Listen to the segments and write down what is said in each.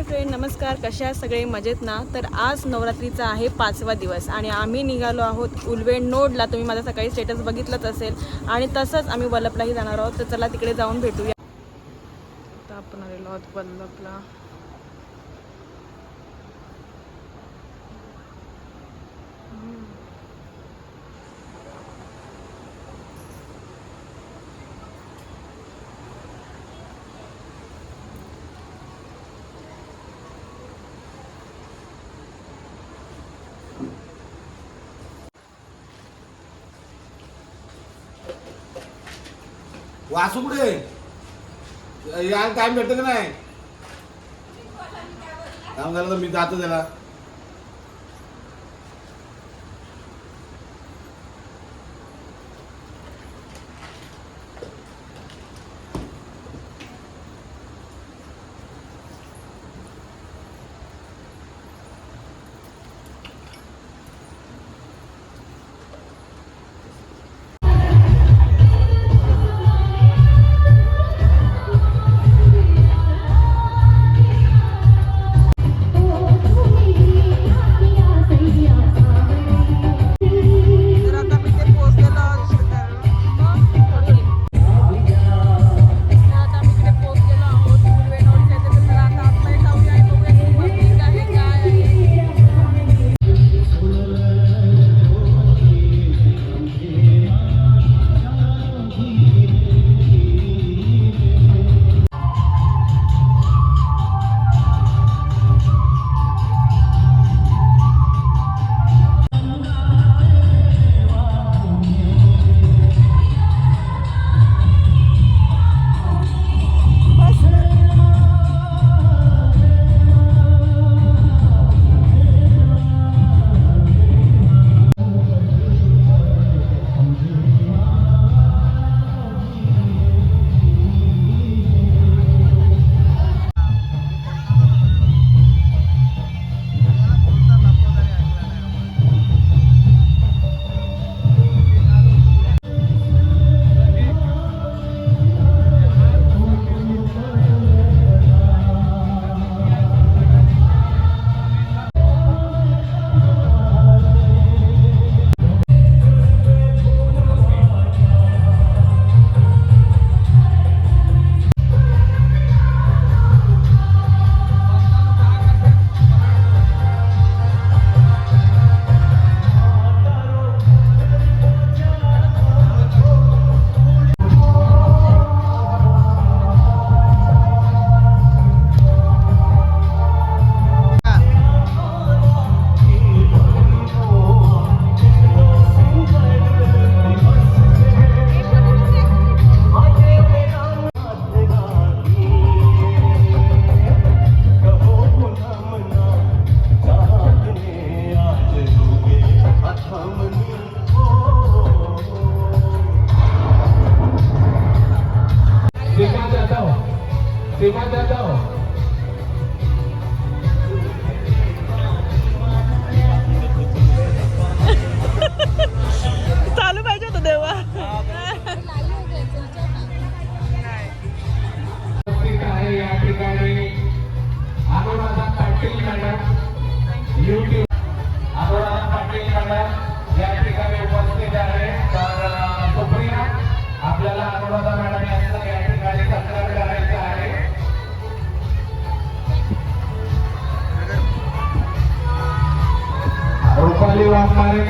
Hi friend नमस्कार. कशा सगळे? मजेत ना? तर आज नवरात्रीचा आहे पाचवा दिवस आणि आम्ही निघालो आहोत उलवेड नोडला. तुम्ही माझा सकाळी स्टेटस बघितलंच असेल. आणि तसंच आम्ही वल्लभलाही जाणार आहोत. तर चला तिकडे जाऊन भेटूया. आता आपण आलेलो आहोत वल्लभला. वासू कुठे यायला टाइम भेटत का नाही? काम झालं तर मी जातो त्याला.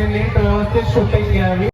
त्यांनी नीट व्यवस्थित शूटिंग घ्यावी.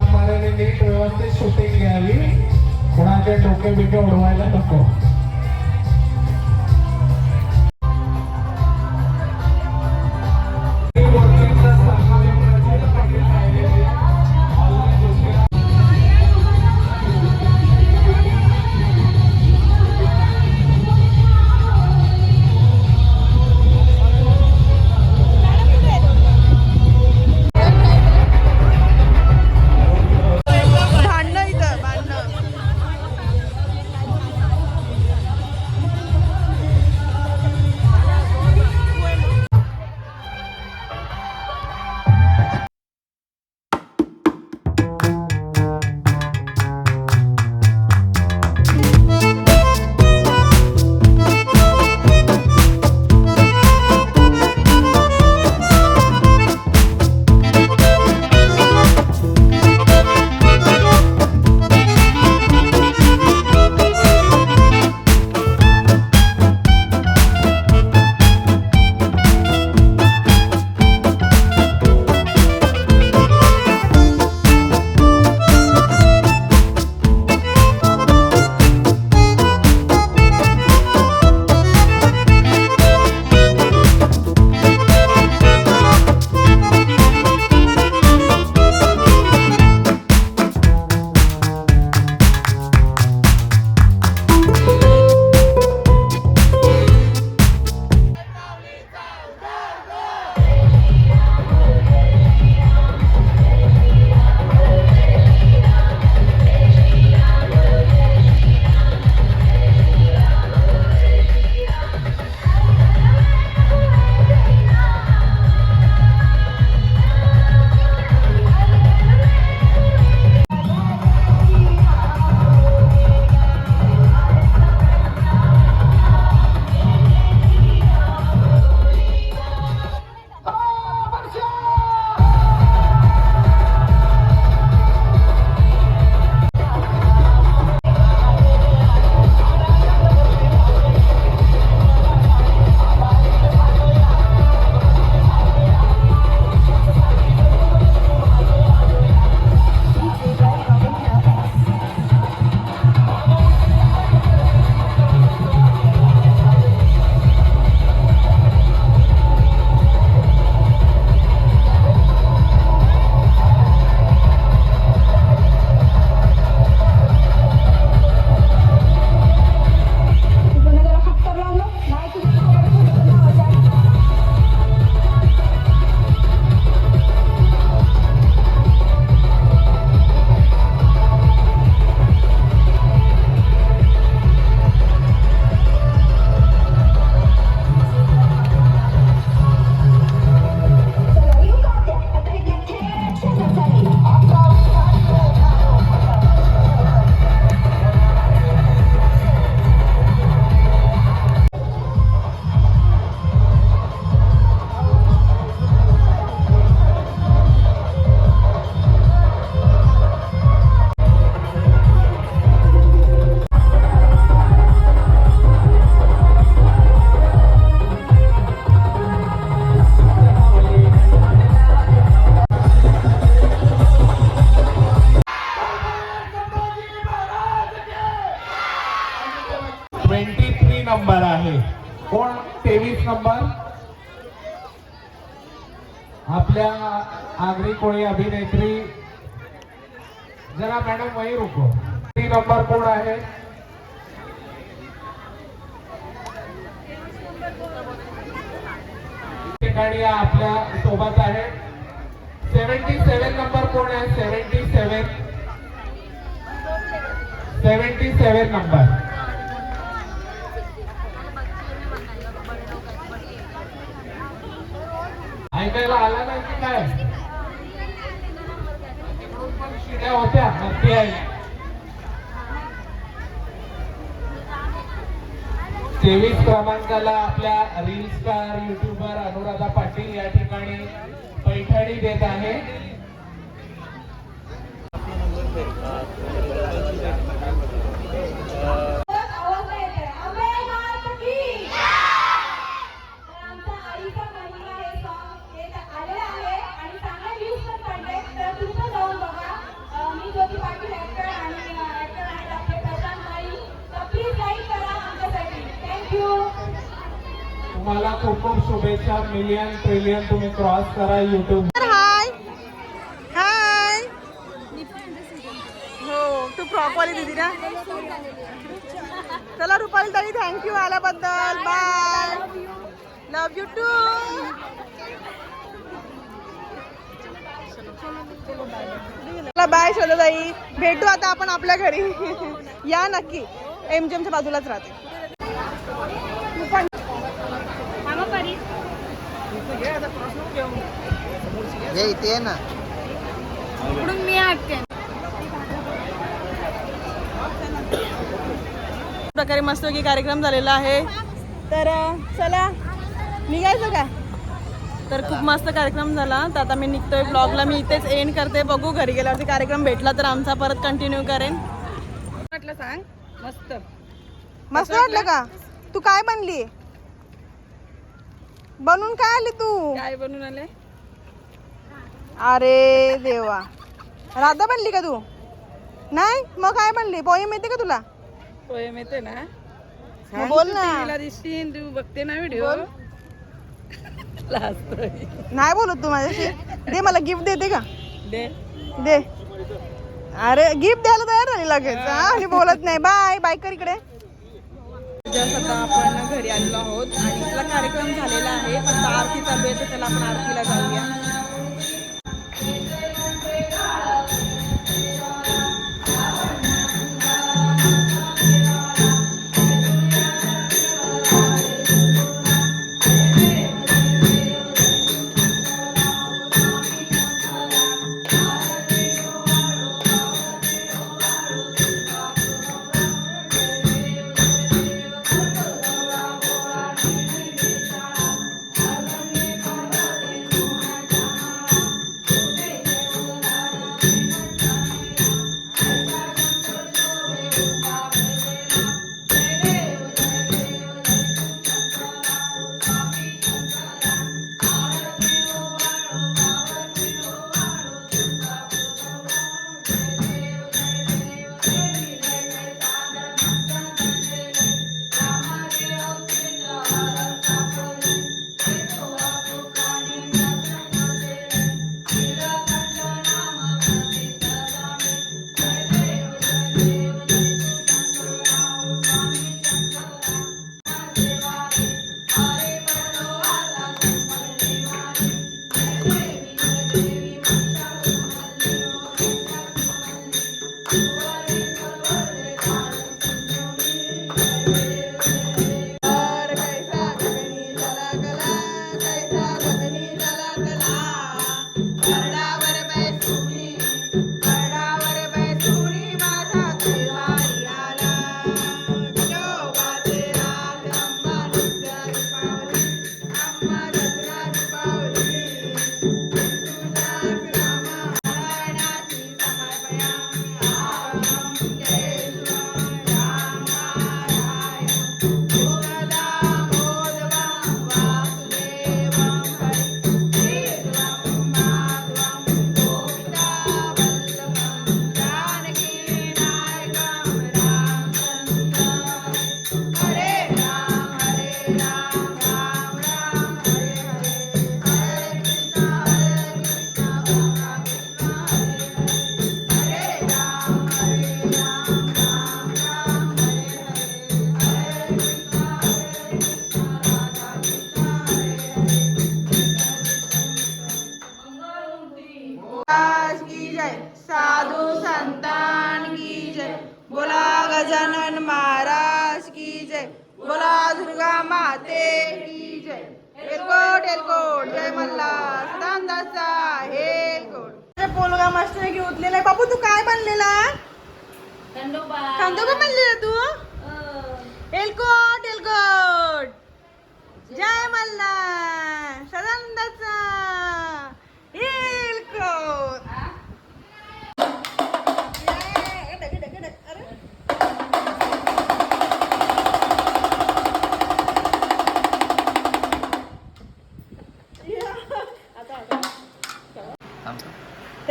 ट्वेंटी थ्री नंबर आहे. कोण? तेवीस नंबर आपल्या आगरी कोळी अभिनेत्री. जरा मॅडम वही रुको. थ्री नंबर कोण आहे? ठिकाणी आपल्यासोबत आहे. सेवन्टी सेवन नंबर कोण आहे? Seventy seven seventy seven number त्या होत्या आहे तेवीस क्रमांकाला आपल्या reel star YouTuber Anuradha Patil या ठिकाणी पैठणी देत आहे आवाज नाही येत आहे. अबे मात की! तर आमचा आईचा महिमा हे song हे आलेलं आहे आणि चांगले views पण पडले. तर तुम्ही पण जाऊन बघा. अं, मी ज्योती पाटील actor आणि अं, actor आहेत आपले प्रशांत भाई. तर please like करा आमच्यासाठी. Thank you. तुम्हाला खूप खूप शुभेच्छा मिलियन ट्रिलियन तुम्ही क्रॉस करा युट्यूब हाय. हाय. हो तू फ्रॉकवाली दिदी ना? चला रुपाली ताई थँक्यू आल्याबद्दल. बाय लव यू टू चला बाय ताई भेटू आता आपण आपल्या घरी. या नक्की. एम बाजूलाच राहते. हे इथे आहे ना. प्रकारे मस्तपैकी कार्यक्रम झालेला आहे. तर चला. निघायचं का? तर खूप मस्त कार्यक्रम झाला. तर आता मी निघतोय ब्लॉगला मी इथेच एंड करते. बघू घरी गेल्यावरती कार्यक्रम भेटला तर आमचा परत कंटिन्यू करेन. वाटलं सांग. मस्त. मस्त वाटलं का? तू काय बनली? बनून काय आली तू? काय बनून आले? अरे देवा. राधा बनली का तू? नाही? मग काय बनली? पोयम येते का तुला? पोयम येते ना. मग बोल ना. टीव्हीला दिसशील तू बघते ना व्हिडिओ. बोल. नाही बोलत तू माझ्याशी. दे मला गिफ्ट देते का? दे. दे. अरे गिफ्ट द्यायला तयार झाली लगेच हा, आणि बोलत नाही. बाय बाय कर इकडे. जस्ट आता आपण घरी आलेलो आहोत आणि इथला कार्यक्रम झालेला आहे फक्त आरती चालू आहे तर चला आपण आरतीला जाऊया की उठलेला आहे. बापू तू काय बनलेला? खंडोबा. बनलेला तू? एलकोट एलकोट जय मल्हार.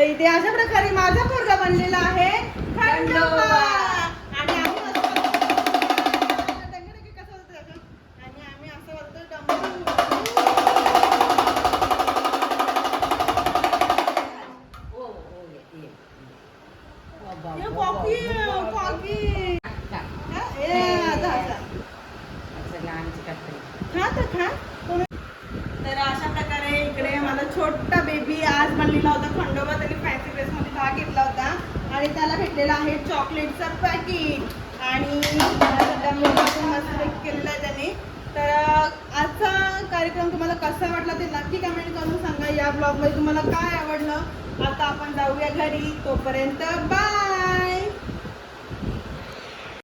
इथे अशा प्रकारे माझा पोरगा बनलेला आहे. खंडोबा. आणि आम्ही असं बोलतो- डंगे-डंगे कसं होतं त्याचं? आणि आम्ही असं बोलतो डंबू. ये कॉफी कॉफी. हा. खा तर खा. कोण- तर अशा प्रकारे इकडे माझा छोटा बेबी आज बनलेला होता खंडोबा त्यांनी फॅन्सी ड्रेसमध्ये भाग घेतला होता घेतलेला आहे चॉकलेटचं पॅकेट. आणि मस्त केलेला आहे त्याने. तर आजचा कार्यक्रम तुम्हाला कसा वाटला ते नक्की कमेंट करून सांगा. या ब्लॉगमध्ये तुम्हाला काय आवडलं? आता आपण जाऊया घरी. तोपर्यंत बाय